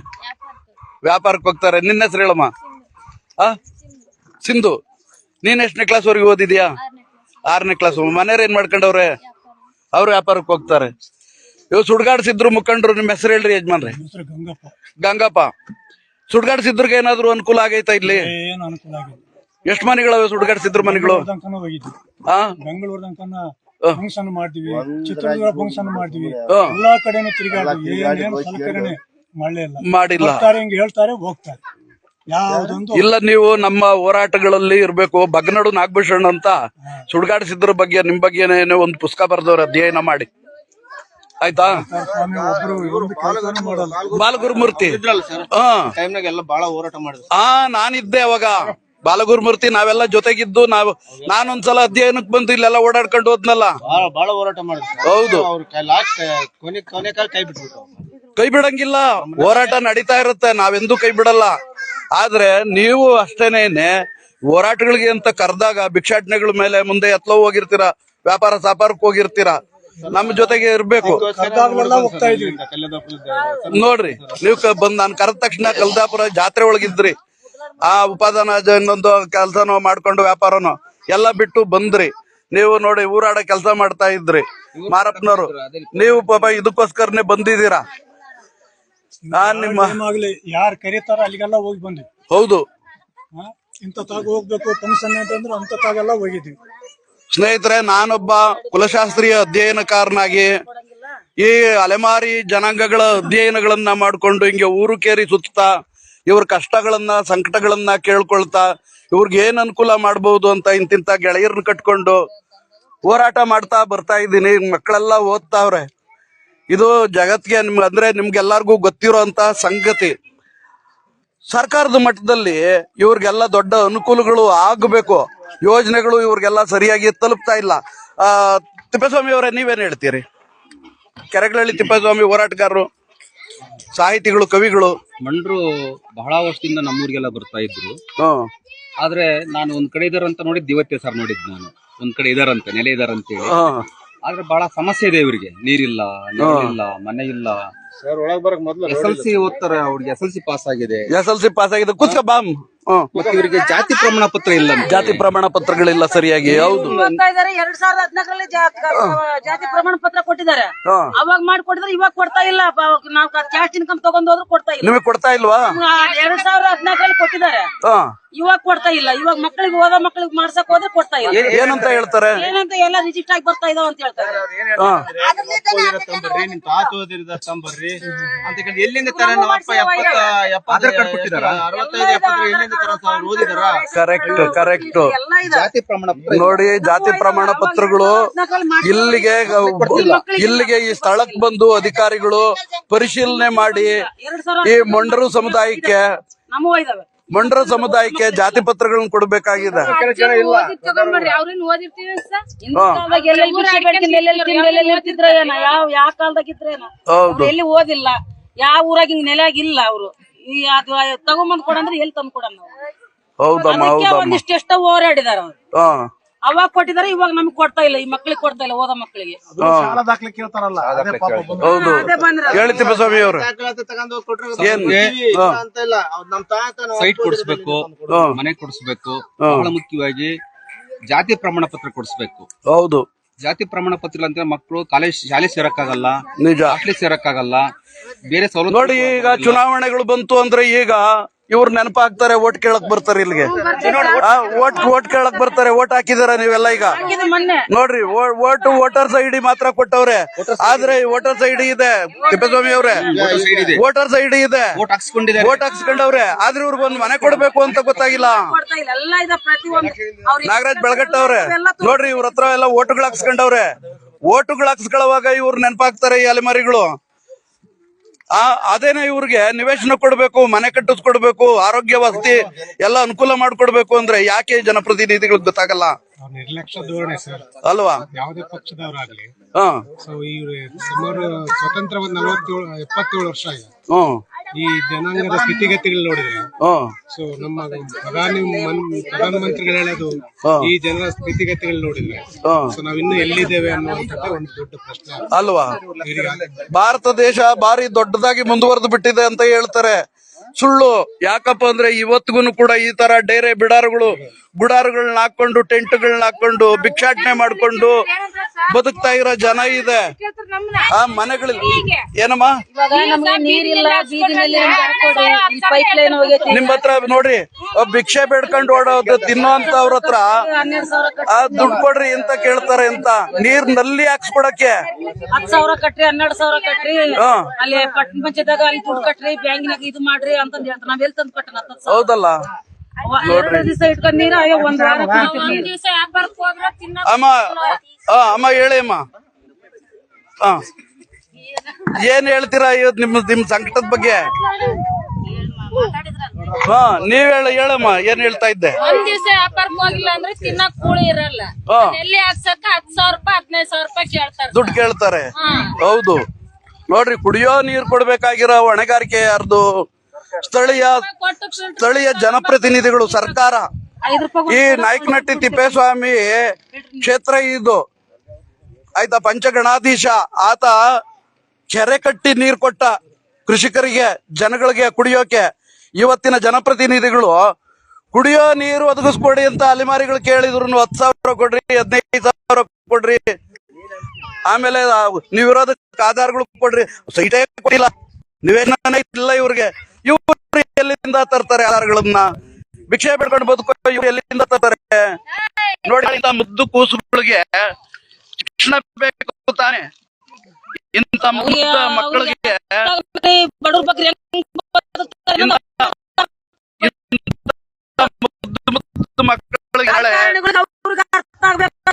ವ್ಯಾಪಾರಕ್ಕೆ ಹೋಗ್ತಾರೆ. ನಿನ್ನ ಹೆಸರು ಹೇಳಮ್ಮ. ಆ? ಸಿಂಧು. ನೀನ್ ಎಷ್ಟನೇ ಕ್ಲಾಸ್ ವರೆಗೆ ಓದಿದ್ಯಾ? ಆರನೇ ಕ್ಲಾಸ್ ಮನೆಯವ್ರು ಏನ್ ಮಾಡ್ಕೊಂಡವ್ರೆ? ಅವ್ರು ವ್ಯಾಪಾರಕ್ಕೆ ಹೋಗ್ತಾರೆ. ಇವ್ ಸುಡ್ಗಾಡ್ಸಿದ್ರು ಮುಖಂಡ್ರು. ನಿಮ್ಮ ಹೆಸರು ಹೇಳ್ರಿ ಯಜಮಾನ್ರಿ. ಗಂಗಪ್ಪ. ಸುಡ್ಗಾಡ್ಸಿದ್ರಿಗೆ ಏನಾದ್ರು ಅನುಕೂಲ ಆಗೈತಾ ಇಲ್ಲಿ? ಏನು ಅನುಕೂಲ ಆಗಿದೆ ಎಷ್ಟು ಮನೆಗಳವೆ ಸುಡ್ಗಾಡ್ಸಿದ್ರು ಮನೆಗಳು? ಬೆಂಗಳೂರು ಫಂಕ್ಷನ್ ಮಾಡ್ತೀವಿ. ಚಿತ್ರದುರ್ಗ ಫಂಕ್ಷನ್ ಮಾಡ್ತೀವಿ. ಎಲ್ಲಾ ಕಡೆನೂ ತಿರುಗಾಡ್ತೀವಿ. ಏನೇನು ಸಲಕರಣೆ ಮಾಡಲೇ ಇಲ್ಲ. ಮಾಡಿಲ್ಲ. ಹಿಂಗ್ ಹೇಳ್ತಾರೆ ಹೋಗ್ತಾರೆ. ಯಾವ್ದೊಂದು ಇಲ್ಲ ನೀವು ನಮ್ಮ ಹೋರಾಟಗಳಲ್ಲಿ ಇರ್ಬೇಕು. ಬಗ್ನಡು ನಾಗಭೂಷಣ್ ಅಂತ ಸುಡ್ಗಾಡಿಸಿದ್ರ ಬಗ್ಗೆ ನಿಮ್ ಬಗ್ಗೆ ಏನೋ ಒಂದು ಪುಸ್ತಕ ಬರೆದವ್ರ ಅಧ್ಯಯನ ಮಾಡಿ. ಆಯ್ತಾ? ಸ್ವಾಮಿ ಒಬ್ರು ಒಂದು ಕೆಲಸನೂ ಮಾಡಲ್ಲ. ಬಾಲಗುರುಮೂರ್ತಿ ಹಾ. ಟೈಮ್ನಾಗ ಎಲ್ಲ ಬಹಳ ಹೋರಾಟ ಮಾಡಿದ್ರು. ಆ ನಾನಿದ್ದೆ ಅವಾಗ. ಬಾಲಗುರುಮೂರ್ತಿ ನಾವೆಲ್ಲ ಜೊತೆಗಿದ್ದು ನಾವು ನಾನೊಂದ್ಸಲ ಅಧ್ಯಯನಕ್ಕೆ ಬಂದು ಇಲ್ಲೆಲ್ಲ ಓಡಾಡ್ಕೊಂಡು ಹೋದ್ನಲ್ಲ. ಬಹಳ ಹೋರಾಟ ಮಾಡಿದ್ರು. ಹೌದು. ಕೈ ಬಿಟ್ಬಿಟ್ರು ಕೈ ಬಿಡಂಗಿಲ್ಲ. ಹೋರಾಟ ನಡೀತಾ ಇರುತ್ತೆ. ನಾವೆಂದೂ ಕೈ ಬಿಡಲ್ಲ. ಆದ್ರೆ ನೀವು ಅಷ್ಟೇನೆ ಹೋರಾಟಗಳಿಗೆ ಅಂತ ಕರೆದಾಗ ಭಿಕ್ಷಾಟನೆಗಳ ಮೇಲೆ ಮುಂದೆ ಎತ್ಲೋ ಹೋಗಿರ್ತೀರಾ ವ್ಯಾಪಾರ ಸಾಪಾರಕ್ಕೆ ಹೋಗಿರ್ತೀರಾ ನಮ್ಮ ಜೊತೆಗೆ ಇರ್ಬೇಕು. ನೋಡ್ರಿ ನೀವು ಕ- ಬಂದ್ ನಾನು ಕರೆದ ತಕ್ಷಣ ಕಲ್ದಾಪುರ ಜಾತ್ರೆ ಒಳಗಿದ್ರಿ. ಆ ಉಪಾದಾನ ಇನ್ನೊಂದು ಕೆಲಸನೋ ಮಾಡ್ಕೊಂಡು ವ್ಯಾಪಾರನೋ ಎಲ್ಲ ಬಿಟ್ಟು ಬಂದ್ರಿ. ನೀವು ನೋಡಿ ಊರಾಡ ಕೆಲಸ ಮಾಡ್ತಾ ಇದ್ರಿ. ಮಾರಪ್ಪನವರು ನೀವು ಪಾಪ ಇದಕ್ಕೋಸ್ಕರನೇ ಬಂದಿದ್ದೀರಾ? ನಾನ್ ನಿಮ್ಮ ಯಾರು ಕರೀತಾರ ಅಲ್ಲಿಗೆಲ್ಲ ಹೋಗಿ ಬಂದ್ವಿ. ಹೌದು. ಇಂಥತ್ತಾಗ ತಾಗ ಹೋಗ್ಬೇಕು ಫಂಕ್ಷನ್ ಅಂತಂದ್ರೆ ಹೋಗಿದ್ವಿ. ಸ್ನೇಹಿತರೆ ನಾನೊಬ್ಬ ಕುಲಶಾಸ್ತ್ರೀಯ ಅಧ್ಯಯನಕಾರನಾಗಿ ಈ ಅಲೆಮಾರಿ ಜನಾಂಗಗಳ ಅಧ್ಯಯನಗಳನ್ನ ಮಾಡ್ಕೊಂಡು ಹಿಂಗೆ ಊರು ಕೇರಿ ಸುತ್ತಾ ಇವ್ರ ಕಷ್ಟಗಳನ್ನ, ಸಂಕಟಗಳನ್ನ ಕೇಳ್ಕೊಳ್ತಾ ಇವ್ರಿಗೆ ಏನ್ ಅನುಕೂಲ ಮಾಡಬಹುದು ಅಂತ ಇಂತಿಂತ ಗೆಳೆಯರನ್ನ ಕಟ್ಕೊಂಡು ಹೋರಾಟ ಮಾಡ್ತಾ ಬರ್ತಾ ಇದ್ದೀನಿ. ಮಕ್ಕಳೆಲ್ಲ ಓದ್ತಾವ್ರೆ. ಇದು ಜಗತ್ಗೆ ನಿಮ್ಗೆ ಅಂದ್ರೆ ನಿಮ್ಗೆಲ್ಲರಿಗೂ ಗೊತ್ತಿರೋಂತ ಸಂಗತಿ. ಸರ್ಕಾರದ ಮಟ್ಟದಲ್ಲಿ ಇವ್ರಿಗೆಲ್ಲ ದೊಡ್ಡ ಅನುಕೂಲಗಳು ಆಗಬೇಕು. ಯೋಜನೆಗಳು ಇವ್ರಿಗೆಲ್ಲ ಸರಿಯಾಗಿ ತಲುಪ್ತಾ ಇಲ್ಲ. ಆ, ತಿಪ್ಪೇಸ್ವಾಮಿ ಅವರೇ ನೀವೇನ್ ಹೇಳ್ತೀರಿ? ಕೆರೆಗಳಲ್ಲಿ ತಿಪ್ಪೇಸ್ವಾಮಿ ಹೋರಾಟಗಾರರು. ಸಾಹಿತಿಗಳು ಕವಿಗಳು. ಮಂಡ್ರು ಬಹಳ ವರ್ಷದಿಂದ ನಮ್ಮೂರಿಗೆಲ್ಲ ಬರ್ತಾ ಇದ್ರು. ಹ್ಮ್ ಆದ್ರೆ ನಾನು ಒಂದ್ ಕಡೆ ಇದಾರಂತ ನೋಡಿದ್ ಇವತ್ತೇ ಸರ್ ನೋಡಿದ್ ನಾನು. ಒಂದ್ ಕಡೆ ಇದಾರಂತೆ ನೆಲೆ ಇದಾರಂತೇಳಿ. ಹ್ಮ್ ಆದ್ರೆ ಬಹಳ ಸಮಸ್ಯೆ ಇದೆ ಇವರಿಗೆ. ನೀರಿಲ್ಲ ಇಲ್ಲ ಮನೆ ಇಲ್ಲ. ಸರ್ ಒಳಗ್ ಬರಕ್ ಮೊದ್ಲು ಎಸ್ ಎಲ್ ಸಿ ಓದ್ತಾರೆ ಅವ್ರಿಗೆ ಎಸ್ ಎಲ್ ಸಿ ಪಾಸ್ ಆಗಿದೆ. ಎಸ್ ಎಲ್ ಸಿ ಪಾಸ್ ಆಗಿದೆ. ಕುತ್ಕ ಬಾಮ್. ಮತ್ತೆ ಇವರಿಗೆ ಜಾತಿ ಪ್ರಮಾಣ ಪತ್ರ ಇಲ್ಲ ಜಾತಿ ಪ್ರಮಾಣ ಪತ್ರಗಳಿಲ್ಲ ಸರಿಯಾಗಿ ಹೌದು. ಇದಾರೆ ಎರಡ್ ಸಾವಿರದ ಹದಿನಾಲ್ಕರಲ್ಲಿ ಜಾತಿ ಪ್ರಮಾಣ ಪತ್ರ ಕೊಟ್ಟಿದ್ದಾರೆ. ಅವಾಗ ಮಾಡಿ ಕೊಟ್ಟಿದ್ರೆ ಇವಾಗ ಕೊಡ್ತಾ ಇಲ್ಲ. ನಾವು ಕ್ಯಾಶ್ ಇನ್ಕಮ್ ತಗೊಂಡ್ ಹೋದ್ರು ಕೊಡ್ತಾ ಇಲ್ಲ. ನಿಮಗೆ ಕೊಡ್ತಾ ಇಲ್ವಾ? ಎರಡ್ ಸಾವಿರದ ಹದಿನಾಲ್ಕರಲ್ಲಿ ಕೊಟ್ಟಿದ್ದಾರೆ. ಹಾ. ಇವಾಗ ಕೊಡ್ತಾ ಇಲ್ಲ. ಇವಾಗ ಮಕ್ಕಳಿಗೆ ಓದೋ ಮಕ್ಕಳಿಗೆ ಮಾಡ್ಸಕ್ ಹೋದ್ರೆ ಕೊಡ್ತಾ ಇಲ್ಲ. ಏನಂತ ಹೇಳ್ತಾರೆ? ಏನಂತ ಎಲ್ಲ ರಿಜಿಸ್ಟ್ ಆಗಿ ಬರ್ತಾ ಇದಾವ ಅಂತ ಹೇಳ್ತಾರೆ. ಹಾ. ತಂಬರ್ರಿ ನಿಮ್ ತಾತ ಓದಿರದ ತಂಬರ್ರಿ ಅಂತ ಕೇಳಿ ಎಲ್ಲಿಂದ ತರ ನಮ್ಮ ಅಪ್ಪ ಎಪ್ಪತ್ತ ಎಪ್ಪತ್ತ ಆಧಾರ್ ಕಾರ್ಡ್ ಕೊಟ್ಟಿದ್ದಾರಾ? ಅರವತ್ತೈದು ಎಪ್ಪತ್ತು ಎಲ್ಲಿಂದ ತರ ಅವ್ರು ಓದಿದಾರ? ಕರೆಕ್ಟ್ ಕರೆಕ್ಟ್ ಎಲ್ಲ ಇದೆ. ಜಾತಿ ಪ್ರಮಾಣ ಪತ್ರ ನೋಡಿ ಜಾತಿ ಪ್ರಮಾಣ ಪತ್ರಗಳು ಇಲ್ಲಿಗೆ ಇಲ್ಲಿಗೆ ಈ ಸ್ಥಳಕ್ ಬಂದು ಅಧಿಕಾರಿಗಳು ಪರಿಶೀಲನೆ ಮಾಡಿ ಎರಡ್ ಸಾವಿರ ಈ ಮೊಂಡರು ಸಮುದಾಯಕ್ಕೆ ನಮ್ಮವ ಇದಾವೆ ಮೊಂಡರ ಸಮುದಾಯಕ್ಕೆ ಜಾತಿ ಪತ್ರಗಳನ್ನ ಕೊಡಬೇಕಾಗಿದೆ. ಎಲ್ಲಿ ಓದಿಲ್ಲ ಯಾವ ಊರಾಗ ಹಿಂಗ್ ನೆಲೆಯಾಗ ಇಲ್ಲ ಅವ್ರು. ಈ ಅದು ತಗೊಂಬಂದ್ ಕೊಡಂದ್ರೆ ಎಲ್ಲಿ ತಂದ್ ಕೊಡೋಣ ನಾವು ಹೌದಮ್ಮ ಒಂದಿಷ್ಟು ಹೌದಮ್ಮ. ಒಂದಿಷ್ಟೆಷ್ಟೋ ಹೋರಾಡಿದಾರ ಅವ್ರು. ಹಾ. ಅವಾಗ ಕೊಟ್ಟಿದಾರೆ ಇವಾಗ ನಮ್ಗೆ ಕೊಡ್ತಾ ಇಲ್ಲ ಈ ಮಕ್ಳಿಗೆ ಕೊಡ್ತಾ ಇಲ್ಲ ಓದೋ ಮಕ್ಕಳಿಗೆ ಶಾಲಾ ದಾಖಲೆ ಕೇಳ್ತಾರಲ್ಲ ಅದೇ ಪಾಪ ಬಂದು ಹೌದು. ಅದೇ ಬಂದ್ರೆ ಹೇಳಿ ತಿಪ್ಪಸ್ವಾಮಿ ಅವರು. ತಗೊಂಡ್ ಹೋಗಿ ಕೊಟ್ರೆ ಏನ್? ಅಂತ ಇಲ್ಲ. ಅವ್ರ್ ನಮ್ ಸೈಟ್ ಕೊಡಿಸ್ಬೇಕು ಮನೆ ಕೊಡಿಸ್ಬೇಕು ಬಹಳ ಮುಖ್ಯವಾಗಿ ಜಾತಿ ಪ್ರಮಾಣ ಪತ್ರ ಕೊಡಿಸ್ಬೇಕು. ಹೌದು. ಜಾತಿ ಪ್ರಮಾಣ ಪತ್ರ ಇಲ್ಲ ಅಂದ್ರೆ ಮಕ್ಕಳು ಕಾಲೇಜ್ ಶಾಲೆ ಸೇರಕ್ಕಾಗಲ್ಲ ನಿಜ. ಹಾಸ್ಟೆಲ್ ಸೇರಕ್ಕಾಗಲ್ಲ ಬೇರೆ ಸೌಲಭ್ಯ ನೋಡಿ ಈಗ ಚುನಾವಣೆಗಳು ಬಂತು ಅಂದ್ರೆ ಈಗ ಇವ್ರು ನೆನಪಾಗ್ತಾರೆ ಓಟ್ ಕೇಳಕ್ ಬರ್ತಾರೆ ಇಲ್ಲಿಗೆ. ಓಟ್ ಓಟ್ ಕೇಳಕ್ ಬರ್ತಾರೆ ಓಟ್ ಹಾಕಿದಾರ ನೀವೆಲ್ಲ ಈಗ. ನೋಡ್ರಿ ಓಟ್ ವೋಟರ್ಸ್ ಐ ಡಿ ಮಾತ್ರ ಕೊಟ್ಟವ್ರೆ. ಆದ್ರೆ ವೋಟರ್ಸ್ ಐಡಿ ಇದೆ ತಿಪ್ಪೇಸ್ವಾಮಿ ಅವ್ರೆ. ವೋಟರ್ಸ್ ಐ ಡಿ ಐಡಿ ಇದೆ. ಓಟ್ ಹಾಕ್ಸ್ಕೊಂಡಿದ್ದಾರೆ. ವೋಟ್ ಹಾಕ್ಸ್ಕೊಂಡವ್ರೆ. ಆದ್ರೆ ಇವ್ರಿಗೆ ಒಂದ್ ಮನೆ ಕೊಡ್ಬೇಕು ಅಂತ ಗೊತ್ತಾಗಿಲ್ಲ. ನಾಗರಾಜ್ ಬೆಳಗಟ್ಟವ್ರೆ. ನೋಡ್ರಿ ಇವ್ರ ಹತ್ರ ಎಲ್ಲ ಓಟುಗಳು ಹಾಕ್ಸ್ಕೊಂಡವ್ರೆ. ಓಟುಗಳು ಹಾಕ್ಸ್ಕೊಳ್ಳುವಾಗ ಇವ್ರು ನೆನಪಾಗ್ತಾರೆ ಈ ಅಲೆಮಾರಿಗಳು. ಆ ಅದೇನ ಇವ್ರಿಗೆ ನಿವೇಶನ ಕೊಡ್ಬೇಕು ಮನೆ ಕಟ್ಟಿಸ್ಕೊಡ್ಬೇಕು ಆರೋಗ್ಯ ವಸತಿ ಎಲ್ಲ ಅನುಕೂಲ ಮಾಡ್ಕೊಡ್ಬೇಕು ಅಂದ್ರೆ ಯಾಕೆ ಜನಪ್ರತಿನಿಧಿಗಳು ಗೊತ್ತಾಗಲ್ಲ? ನಿರ್ಲಕ್ಷ್ಯ ಧೋರಣೆ ಸರ್. ಅಲ್ವಾ? ಯಾವುದೇ ಪಕ್ಷದವರಾಗ್ಲಿ ಸೊ ಸುಮಾರು ಸ್ವತಂತ್ರ ಒಂದ್ ನಲವತ್ತೇಳು ಎಪ್ಪತ್ತೇಳು ವರ್ಷ ಆಗಿದೆ. ಹ್ಮ್ ಈ ಜನಾಂಗದ ಸ್ಥಿತಿಗತಿಗಳು ನೋಡಿದ್ರೆ. ಹ್ಮ್ ಸೊ ನಮ್ಮ ಪ್ರಧಾನಿ ಮನ್- ಪ್ರಧಾನಮಂತ್ರಿಗಳು ಹೇಳೋದು ಈ ಜನರ ಸ್ಥಿತಿಗತಿಗಳು ನೋಡಿದ್ರೆ. ಹ್ಮ್ ಸೊ ನಾವ್ ಇನ್ನು ಎಲ್ಲಿದ್ದೇವೆ ಅನ್ನುವಂಥದ್ದೇ ಒಂದು ದೊಡ್ಡ ಪ್ರಶ್ನೆ. ಅಲ್ವಾ? ಭಾರತ ದೇಶ ಬಾರಿ ದೊಡ್ಡದಾಗಿ ಮುಂದುವರೆದು ಬಿಟ್ಟಿದೆ ಅಂತ ಹೇಳ್ತಾರೆ. ಸುಳ್ಳು. ಯಾಕಪ್ಪ ಅಂದ್ರೆ ಇವತ್ತಿಗೂ ಕೂಡ ಈ ತರ ಡೇರೆ ಬಿಡಾರುಗಳು ಗುಡಾರುಗಳನ್ನ ಹಾಕೊಂಡು ಟೆಂಟ್ಗಳನ್ನ ಹಾಕೊಂಡು ಭಿಕ್ಷಾಟನೆ ಮಾಡ್ಕೊಂಡು ಬದುಕ್ತಾ ಇರೋ ಜನ ಇದೆ. ಆ ಮನೆಗಳಲ್ಲಿ ಏನಮ್ಮ? ಇವಾಗ ನಮ್ಗೆ ನೀರಿಲ್ಲ ಬೀದಿನಲ್ಲಿ ಪೈಪ್ ಲೈನ್ ಹೋಗೈತಿ ನಿಮ್ ಹತ್ರ ನೋಡ್ರಿ ಭಿಕ್ಷೆ ಬೇಡ್ಕೊಂಡು ಓಡೋದು ಹತ್ರ ಹನ್ನೆರಡು ಸಾವಿರ ಕಟ್ಟಿ ಆ ದುಡ್ಡು ಕೊಡ್ರಿ ಅಂತ ಕೇಳ್ತಾರೆ ಅಂತ. ನೀರ್ನಲ್ಲಿ ಹಾಕ್ಸ್ಕೊಡಕ್ಕೆ ಹತ್ತು ಸಾವಿರ ಕಟ್ರಿ ಹನ್ನೆರಡು ಸಾವಿರ ಕಟ್ರಿ. ಅಲ್ಲಿ ಪಟ್ಟಣ ಪಂಚಾಯತ್ದಾಗ ಅಲ್ಲಿ ದುಡ್ಡು ಕಟ್ರಿ ಬ್ಯಾಂಕಿನಾಗ ಇದು ಮಾಡ್ರಿ ಅಂತಂದ್ ಹೇಳ್ತಾರೆ. ನಾವ್ ಎಲ್ಲಿ ತಂದು ಕಟ್ಟಣ ಹೌದಲ್ಲ? ಎರಡು ದಿವಸ ಇಟ್ಕೊಂಡ್ ನೀರು ಒಂದ್ ವಾರ ಅಮ್ಮ ಆ, ಅಮ್ಮ ಹೇಳಿ ಅಮ್ಮ. ಏನ್ ಹೇಳ್ತೀರಾ ಇವತ್ತು ನಿಮ್ ನಿಮ್ ಸಂಕಟದ ಬಗ್ಗೆ? ಹಾ ನೀವ್ ಹೇಳ ಹೇಳಮ್ಮ ಏನ್ ಹೇಳ್ತಾ ಇದ್ದೆ? ಒಂದ್ ದಿವಸ ವ್ಯಾಪಾರಕ್ಕೆ ಹೋಗಿಲ್ಲ ಅಂದ್ರೆ ತಿನ್ನಕ್ ಕೂಳಿ ಇರಲ್ಲ. ಹಾ. ಎಲ್ಲಿ ಹಾಕ್ಸಕ್ಕ ಹತ್ ಸಾವಿರ ರೂಪಾಯಿ ಹದಿನೈದು ಸಾವಿರ ರೂಪಾಯಿ ಕೇಳ್ತಾರೆ. ದುಡ್ಡು ಕೇಳ್ತಾರೆ. ಹೌದು. ನೋಡ್ರಿ ಕುಡಿಯೋ ನೀರ್ ಕೊಡ್ಬೇಕಾಗಿರೋ ಹೊಣೆಗಾರಿಕೆ ಯಾರ್ದು? ಸ್ಥಳೀಯ ಕೊಟ್ಟು ಸ್ಥಳೀಯ ಜನಪ್ರತಿನಿಧಿಗಳು ಸರ್ಕಾರ. ಐದು ರೂಪಾಯಿ ಈ ನಾಯಕನಟ್ಟಿ ತಿಪ್ಪೇಸ್ವಾಮಿ ಕ್ಷೇತ್ರ ಇದು. ಆಯ್ತಾ, ಪಂಚಗಣಾಧೀಶ, ಆತ ಕೆರೆ ಕಟ್ಟಿ ನೀರ್ ಕೊಟ್ಟ ಕೃಷಿಕರಿಗೆ, ಜನಗಳಿಗೆ ಕುಡಿಯೋಕೆ. ಇವತ್ತಿನ ಜನಪ್ರತಿನಿಧಿಗಳು, ಕುಡಿಯೋ ನೀರು ಒದಗಿಸ್ಕೊಡಿ ಅಂತ ಅಲೆಮಾರಿಗಳು ಕೇಳಿದ್ರು ಹತ್ತು ಸಾವಿರ ಕೊಡ್ರಿ, ಹದಿನೈದು ಸಾವಿರ ಕೊಡ್ರಿ. ಆಮೇಲೆ ನೀವ್ ಇರೋದಕ್ಕೆ ಆಧಾರಗಳು ಕೊಡ್ರಿ. ಸೈಟೇ ಕೊಟ್ಟಿಲ್ಲ. ನೀವೇನ ಇಲ್ಲ ಇವ್ರಿಗೆ. ಇವ್ರು ಎಲ್ಲಿಂದ ತರ್ತಾರೆ ಆಧಾರಗಳನ್ನ? ಭಿಕ್ಷೆ ಬಿಡ್ಕೊಂಡು ಬದುಕೋ ಇವ್ರು ಎಲ್ಲಿಂದ ತರ್ತಾರೆ? ನೋಡಿ ಮುದ್ದು ಕೂಸುಗಳಿಗೆ ಶಿಕ್ಷಣ ಬೇಕು ತಾನೆ ಇಂತ ಮುದ್ದ ಮಕ್ಕಳಿಗೆ ಮಕ್ಕಳಿಗೆ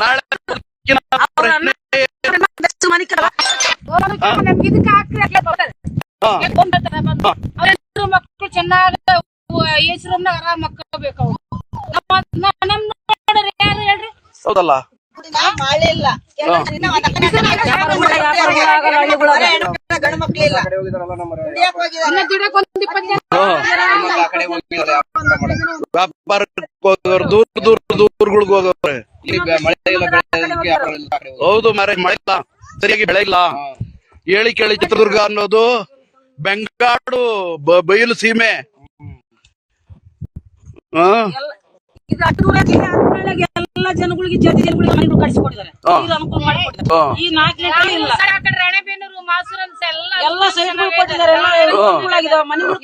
ನಾಳೆ ಮಕ್ಳು ಚೆನ್ನಾಗಿ ಆರಾಮ್ ನಮ್ಮ ನಮ್ ನೋಡ್ರಿ ಯಾರು ಹೇಳ್ರಿ? ಹೌದಲ್ಲ. ಹೋಗೋರು ದೂರ ದೂರ ದೂರಗಳಿಗೆ ಹೋಗೋರೆ. ಹೌದು ಮರ ಮಳೆ ಇಲ್ಲ ಸರಿಯಾಗಿ ಬೆಳೆ ಇಲ್ಲ ಹೇಳಿ ಕೇಳಿ ಚಿತ್ರದುರ್ಗ ಅನ್ನೋದು ಬೆಂಗಾಡು ಬಯಲು ಸೀಮೆ ಹಾ ಜನಗಳಿಗೆ ಜಾತಿ ಜನಗಳಿಗೆ ಮನೆಗಳು ಕಟ್ಸಿಕೊಟ್ಟಿದ್ದಾರೆ. ನೀರು ಅನುಕೂಲ ಮಾಡಿಕೊಟ್ಟಿದ್ದಾರೆ. ಈ ನಾಲ್ಕು ಲೀಟರ್ ಇಲ್ಲ ಎಲ್ಲ ಸೈಟ್ಗಳು ಕೊಟ್ಟಿದ್ದಾರೆ. ಎಲ್ಲ ಮನೆಗಳು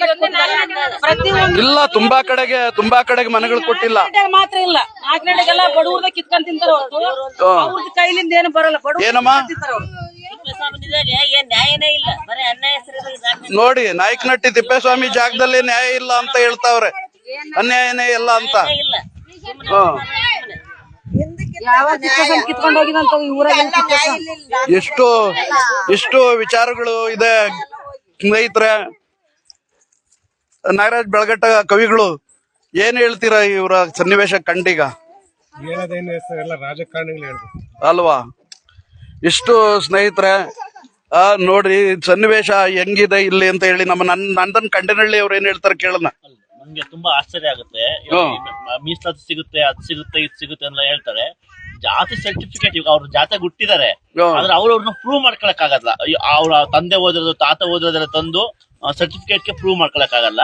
ತುಂಬಾ ಕಡೆಗೆ ತುಂಬಾ ಕಡೆಗೆ ಮನೆಗಳು ಕೊಟ್ಟಿಲ್ಲ. ಮಾತ್ರ ಇಲ್ಲ. ನಾಲ್ಕು ಗಂಟೆಗೆಲ್ಲ ಬಡವ್ರದ ಕಿತ್ಕೊಂಡ್ ತಿಂತಾರ ಹೊರತು. ಹಾ. ಅವ್ರದ್ದು ಕೈಲಿಂದ ಏನು ಬರಲ್ಲ. ಬಡವ್ರು ಏನಮ್ಮ? ನೋಡಿ ಅವ್ರು. ಏನ್ ನ್ಯಾಯನೇ ಇಲ್ಲ. ಬರೀ ಅನ್ಯಾಯ ಹೆಸರು ನೋಡಿ ನಾಯಕನಟ್ಟಿ ತಿಪ್ಪೇಸ್ವಾಮಿ ಜಾಗದಲ್ಲಿ ನ್ಯಾಯ ಇಲ್ಲ ಅಂತ ಹೇಳ್ತಾವ್ರೆ. ಅನ್ಯಾಯನೇ ಇಲ್ಲ ಅಂತ. ಇಲ್ಲ. ಎಷ್ಟು ಎಷ್ಟು ವಿಚಾರಗಳು ಇದೆ. ಸ್ನೇಹಿತರೆ ನಾಗರಾಜ್ ಬೆಳಗಟ್ಟ ಕವಿಗಳು ಏನ್ ಹೇಳ್ತೀರಾ ಇವರ ಸನ್ನಿವೇಶ ಕಂಡೀಗ? ಅಲ್ವಾ? ಇಷ್ಟು ಸ್ನೇಹಿತರೆ ಆ ನೋಡ್ರಿ ಸನ್ನಿವೇಶ ಹೆಂಗಿದೆ ಇಲ್ಲಿ ಅಂತ ಹೇಳಿ ನಮ್ಮ ನನ್ ನಂದನ್ ಕಂಡನಹಳ್ಳಿ ಅವ್ರು ಏನ್ ಹೇಳ್ತಾರೆ ಕೇಳೋಣ. ನಮ್ಗೆ ತುಂಬಾ ಆಶ್ಚರ್ಯ ಆಗುತ್ತೆ. ಇವಾಗ ಮೀಸಲಾತಿ ಸಿಗುತ್ತೆ ಅದ್ ಸಿಗುತ್ತೆ ಇದ್ ಸಿಗುತ್ತೆ ಅಂತ ಹೇಳ್ತಾರೆ. ಜಾತಿ ಸರ್ಟಿಫಿಕೇಟ್ ಇವಾಗ ಅವ್ರು ಜಾತಿ ಹುಟ್ಟಿದ್ದಾರೆ ಹ್ಮ್. ಆದ್ರೆ ಅವ್ರು ಅವ್ರನ್ನ ಪ್ರೂವ್ ಮಾಡ್ಕೊಳಕ್ ಆಗಲ್ಲ ಅವ್ರ ತಂದೆ ಓದಿರೋದು ತಾತ ಓದಿರೋದ್ರ ತಂದು ಸರ್ಟಿಫಿಕೇಟ್ಗೆ ಪ್ರೂವ್ ಮಾಡ್ಕೊಳಕ್ ಆಗಲ್ಲ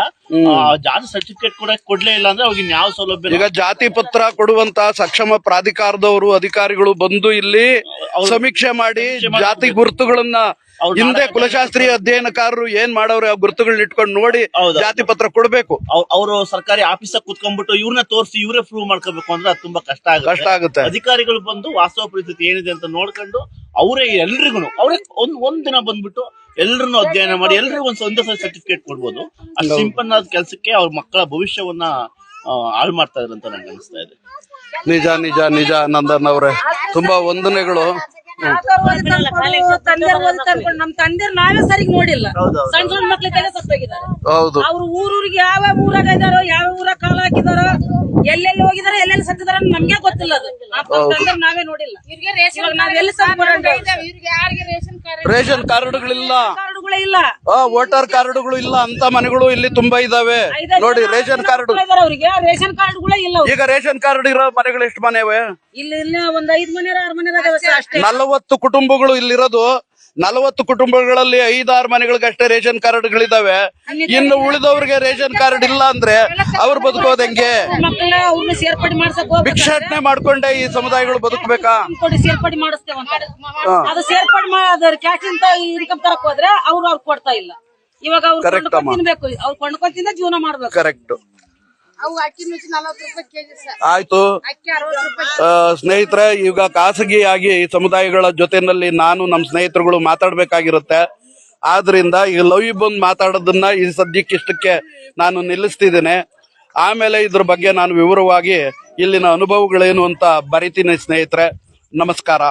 ಆ, ಜಾತಿ ಸರ್ಟಿಫಿಕೇಟ್ ಕೂಡ ಕೊಡ್ಲೇ ಇಲ್ಲ ಅಂದ್ರೆ ಅವ್ರಿಗೆ ಯಾವ ಸೌಲಭ್ಯ ಈಗ ಜಾತಿ ಪತ್ರ ಕೊಡುವಂತ ಸಕ್ಷಮ ಪ್ರಾಧಿಕಾರದವರು ಅಧಿಕಾರಿಗಳು ಬಂದು ಇಲ್ಲಿ ಸಮೀಕ್ಷೆ ಮಾಡಿ ಜಾತಿ ಗುರುತುಗಳನ್ನ ಹಿಂದೆ ಕುಲಶಾಸ್ತ್ರೀಯ ಅಧ್ಯಯನಕಾರರು ಏನ್ ಮಾಡವ್ರೆ ಆ ಗುರುತುಗಳನ್ನ ಇಟ್ಕೊಂಡು ನೋಡಿ. ಜಾತಿ ಪತ್ರ ಕೊಡ್ಬೇಕು. ಅವರು ಸರ್ಕಾರಿ ಆಫೀಸ್ ಕುತ್ಕೊಂಡ್ಬಿಟ್ಟು ಇವ್ರನ್ನ ತೋರಿಸಿ ಇವರೇ ಪ್ರೂವ್ ಮಾಡ್ಕೋಬೇಕು ಅಂದ್ರೆ ಅದು ತುಂಬಾ ಕಷ್ಟ ಕಷ್ಟ ಆಗುತ್ತೆ. ಆಗುತ್ತೆ ಅಧಿಕಾರಿಗಳು ಬಂದು ವಾಸ್ತವ ಪರಿಸ್ಥಿತಿ ಏನಿದೆ ಅಂತ ನೋಡ್ಕೊಂಡು ಅವರೇ ಎಲ್ರಿಗೂ ಅವ್ರೇ ಒಂದ್ ಒಂದ್ ದಿನ ಬಂದ್ಬಿಟ್ಟು ಎಲ್ರನ್ನೂ ಅಧ್ಯಯನ ಮಾಡಿ ಎಲ್ಲರಿಗೂ ಒಂದ್ ಒಂದೇ ಸಲ ಸರ್ಟಿಫಿಕೇಟ್ ಕೊಡ್ಬೋದು. ಆ ಸಿಂಪಲ್ ಆದ ಕೆಲಸಕ್ಕೆ ಅವ್ರ ಮಕ್ಕಳ ಭವಿಷ್ಯವನ್ನ ಹಾಳು ಮಾಡ್ತಾ ಇದ್ರಂತ ಅಂತ ನಂಗೆ ಅನಿಸ್ತಾ ಇದೆ. ನಿಜ ನಿಜ ನಿಜ ನಂದನ್ ಅವ್ರೆ. ತುಂಬಾ ವಂದನೆಗಳು. ನಮ್ ತಂದೆಯವ್ರು ನಾವೇ ಸರಿ ನೋಡಿಲ್ಲ. ಸಣ್ಣ ಸಣ್ಣ ಮಕ್ಳಿದ್ದಾಗ ಸತ್ತೋಗಿದ್ದಾರೆ. ಹೌದು. ಅವ್ರು ಊರೂರಿಗೆ ಯಾವ ಊರಾಗ ಇದಾರೋ ಯಾವ ಊರಾಗ ಕಾಲ ಹಾಕಿದಾರೋ ಎಲ್ಲೆಲ್ಲಿ ಹೋಗಿದಾರ ಎಲ್ಲೆಲ್ಲಿ ಸತ್ತಿದಾರ ನಮ್ಗೆ ಗೊತ್ತಿಲ್ಲ ಅದು. ನಾವೇ ನೋಡಿಲ್ಲ. ಇವ್ರಿಗೆ ರೇಷನ್ ಇವಾಗ ನಾವ್ ಎಲ್ಲಿ ರೇಷನ್ ಕಾರ್ಡ್ ರೇಷನ್ ಕಾರ್ಡ್ಗಳಿಲ್ಲ. ಕಾರ್ಡುಗಳೇ ಇಲ್ಲ. ವೋಟರ್ ಕಾರ್ಡ್ಗಳು ಇಲ್ಲ. ಅಂತ ಮನೆಗಳು ಇಲ್ಲಿ ತುಂಬಾ ಇದಾವೆ. ನೋಡಿ ರೇಷನ್ ಕಾರ್ಡ್. ಅವರಿಗೆ. ಅವ್ರಿಗೆ ರೇಷನ್ ಕಾರ್ಡ್ಗಳೇ ಇಲ್ಲ ಈಗ ರೇಷನ್ ಕಾರ್ಡ್ ಇರೋ ಮನೆಗಳು ಎಷ್ಟು ಮನೆ ಇಲ್ಲಿ ಇಲ್ಲಿ ಒಂದ್ ಐದ್ ಮನೆ ಆರ್ ಮನೆ ಅಷ್ಟೇ. ನಲವತ್ತು ಕುಟುಂಬಗಳು ಇಲ್ಲಿರೋದು. ನಲವತ್ತು ಕುಟುಂಬಗಳಲ್ಲಿ ಐದಾರು ಮನೆಗಳಿಗಷ್ಟೇ ರೇಷನ್ ಕಾರ್ಡ್ ಗಳಿದಾವೆ ಇನ್ನು ಉಳಿದವ್ರಿಗೆ ರೇಷನ್ ಕಾರ್ಡ್ ಇಲ್ಲ ಅಂದ್ರೆ ಅವ್ರು ಬದುಕೋದಂಗೆ ಹೆಂಗೆ ಭಿಕ್ಷಾಟನೆ ಮಾಡ್ಕೊಂಡೆ ಈ ಸಮುದಾಯಗಳು ಬದುಕಬೇಕಾ? ಸೇರ್ಪಡೆ ಅದು ಸೇರ್ಪಡೆ ಇನ್ಕಮ್ ತರಕ್ ಹೋದ್ರೆ ಅವ್ರು ಅವ್ರು ಕೊಡ್ತಾ ಇಲ್ಲ. ಇವಾಗ ಅವ್ರು ಕೊಂಡ್ಕೊಂಡ್. ತಿನ್ಬೇಕು. ಅವ್ರು ಕೊಂಡ್ಕೊಂಡ್ ತಿಂದ ಜೀವನ ಮಾಡ್ಬೇಕು. ಕರೆಕ್ಟ್ ಆಯ್ತು. ಸ್ನೇಹಿತರೆ ಈಗ ಖಾಸಗಿಯಾಗಿ ಈ ಸಮುದಾಯಗಳ ಜೊತೆನಲ್ಲಿ ನಾನು ನಮ್ಮ ಸ್ನೇಹಿತರುಗಳು ಮಾತಾಡ್ಬೇಕಾಗಿರುತ್ತೆ. ಆದ್ರಿಂದ ಈ ಲವ್ ಬಂದ್ ಮಾತಾಡೋದನ್ನ ಈ ಸದ್ಯಕ್ಕಿಷ್ಟಕ್ಕೆ ನಾನು ನಿಲ್ಲಿಸ್ತಿದ್ದೇನೆ. ಆಮೇಲೆ ಇದ್ರ ಬಗ್ಗೆ ನಾನು ವಿವರವಾಗಿ ಇಲ್ಲಿನ ಅನುಭವಗಳೇನು ಅಂತ ಬರಿತೀನಿ ಸ್ನೇಹಿತರೆ. ನಮಸ್ಕಾರ.